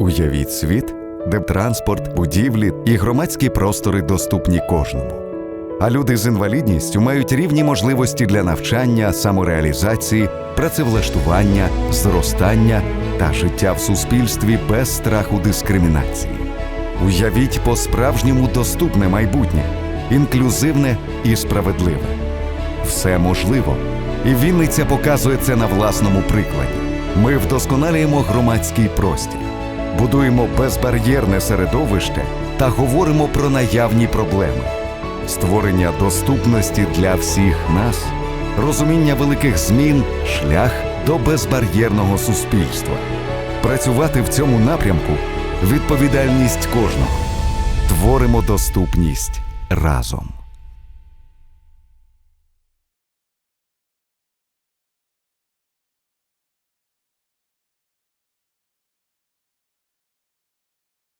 Уявіть світ, де транспорт, будівлі і громадські простори доступні кожному. А люди з інвалідністю мають рівні можливості для навчання, самореалізації, працевлаштування, зростання та життя в суспільстві без страху дискримінації. Уявіть по-справжньому доступне майбутнє, інклюзивне і справедливе. Все можливо, і Вінниця показує це на власному прикладі. Ми вдосконалюємо громадський простір, будуємо безбар'єрне середовище та говоримо про наявні проблеми, створення доступності для всіх нас, розуміння великих змін, шлях до безбар'єрного суспільства. Працювати в цьому напрямку відповідальність кожного. Творимо доступність разом.